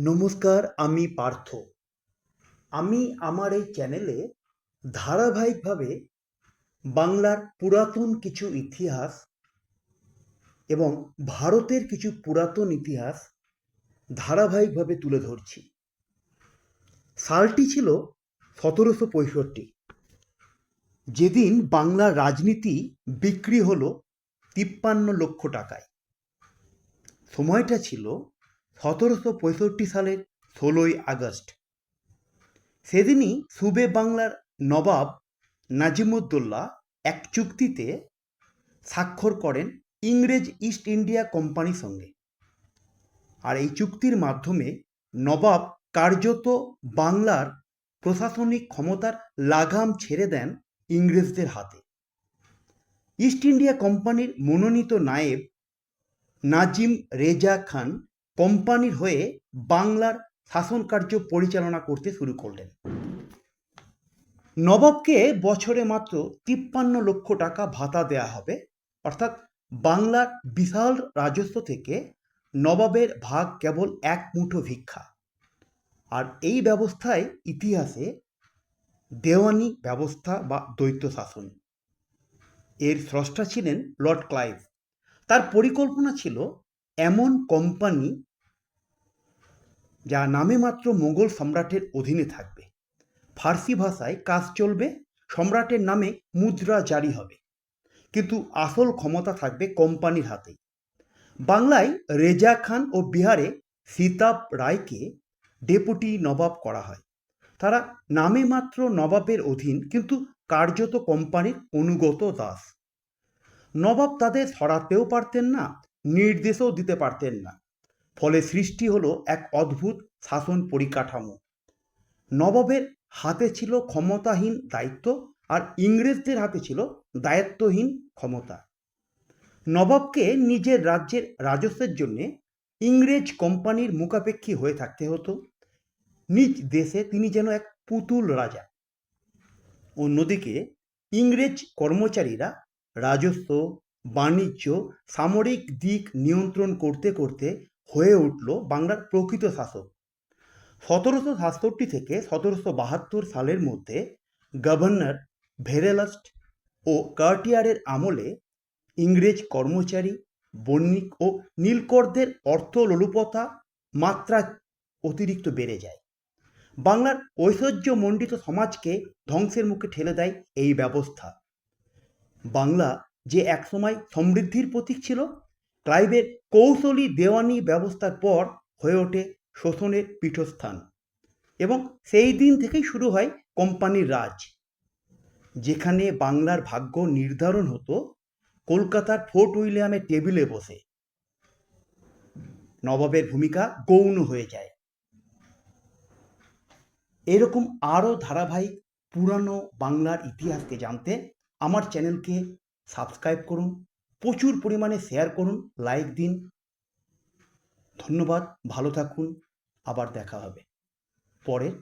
নমস্কার, আমি পার্থ। আমি আমার এই চ্যানেলে ধারাবাহিকভাবে বাংলার পুরাতন কিছু ইতিহাস এবং ভারতের কিছু পুরাতন ইতিহাস ধারাবাহিকভাবে তুলে ধরছি। সালটি ছিল সতেরোশো পঁয়ষট্টি। যেদিন বাংলার রাজনীতি বিক্রি হলো তিপ্পান্ন লক্ষ টাকায়। সময়টা ছিল সতেরোশো পঁয়ষট্টি সালের ষোলোই আগস্ট। সেদিনই সুবে বাংলার নবাব নাজিমুদ্দৌল্লা এক চুক্তিতে স্বাক্ষর করেন ইংরেজ ইস্ট ইন্ডিয়া কোম্পানির সঙ্গে। আর এই চুক্তির মাধ্যমে নবাব কার্যত বাংলার প্রশাসনিক ক্ষমতার লাগাম ছেড়ে দেন ইংরেজদের হাতে। ইস্ট ইন্ডিয়া কোম্পানির মনোনীত নায়েব নাজিম রেজা খান কোম্পানির হয়ে বাংলার শাসন কার্য পরিচালনা করতে শুরু করলেন। নবাবকে বছরে মাত্র তিপ্পান্ন লক্ষ টাকা ভাতা দেয়া হবে। অর্থাৎ বাংলার বিশাল রাজস্ব থেকে নবাবের ভাগ কেবল এক মুঠো ভিক্ষা। আর এই ব্যবস্থায় ইতিহাসে দেওয়ানি ব্যবস্থা বা দ্বৈত শাসন। এর স্রষ্টা ছিলেন লর্ড ক্লাইভ। তার পরিকল্পনা ছিল এমন কোম্পানি যা নামে মাত্র মোগল সম্রাটের অধীনে থাকবে। ফার্সি ভাষায় কাজ চলবে, সম্রাটের নামে মুদ্রা জারি হবে। কিন্তু আসল ক্ষমতা থাকবে কোম্পানির হাতেই। বাংলায় রেজা খান ও বিহারে সীতাব রায়কে ডেপুটি নবাব করা হয়। তারা নামে মাত্র নবাবের অধীন, কিন্তু কার্যত কোম্পানির অনুগত দাস। নবাব তাদের সরাতেও পারতেন না নির্দেশও দিতে পারতেন না। ফলে সৃষ্টি হলো এক অদ্ভুত শাসন পরিকাঠামো। নবাবের হাতে ছিল ক্ষমতাহীন দায়িত্ব আর ইংরেজদের হাতে ছিল দায়িত্বহীন ক্ষমতা। নবাবকে নিজের রাজ্যের রাজস্বের জন্য ইংরেজ কোম্পানির মুখাপেক্ষী হয়ে থাকতে হতো। নিজ দেশে তিনি যেন এক পুতুল রাজা। অন্যদিকে ইংরেজ কর্মচারীরা রাজস্ব বাণিজ্য, সামরিক দিক নিয়ন্ত্রণ করতে করতে হয়ে উঠল বাংলার প্রকৃত শাসক। সতেরোশো সাতষট্টি থেকে সতেরোশো বাহাত্তর সালের মধ্যে গভর্নর ভেরেলাস্ট ও কার্টিয়ারের আমলে ইংরেজ কর্মচারী, বণিক ও নীলকরদের অর্থ লোলুপতা মাত্রা অতিরিক্ত বেড়ে যায়। বাংলার ঐশ্বর্যমণ্ডিত সমাজকে ধ্বংসের মুখে ঠেলে দেয় এই ব্যবস্থা। বাংলা যে একসময় সমৃদ্ধির প্রতীক ছিল, ক্লাইভের কৌশলী দেওয়ানি ব্যবস্থার পর হয়ে ওঠে শোষণের পীঠস্থান এবং সেই দিন থেকেই শুরু হয় কোম্পানির রাজ। যেখানে বাংলার ভাগ্য নির্ধারণ হতো কলকাতার ফোর্ট উইলিয়ামের টেবিলে বসে। নবাবের ভূমিকা গৌণ হয়ে যায়। এরকম আরও ধারাবাহিক পুরানো বাংলার ইতিহাসকে জানতে আমার চ্যানেলকে সাবস্ক্রাইব করুন, প্রচুর পরিমাণে শেয়ার করুন লাইক দিন। ধন্যবাদ, ভালো থাকুন, আবার দেখা হবে। পরের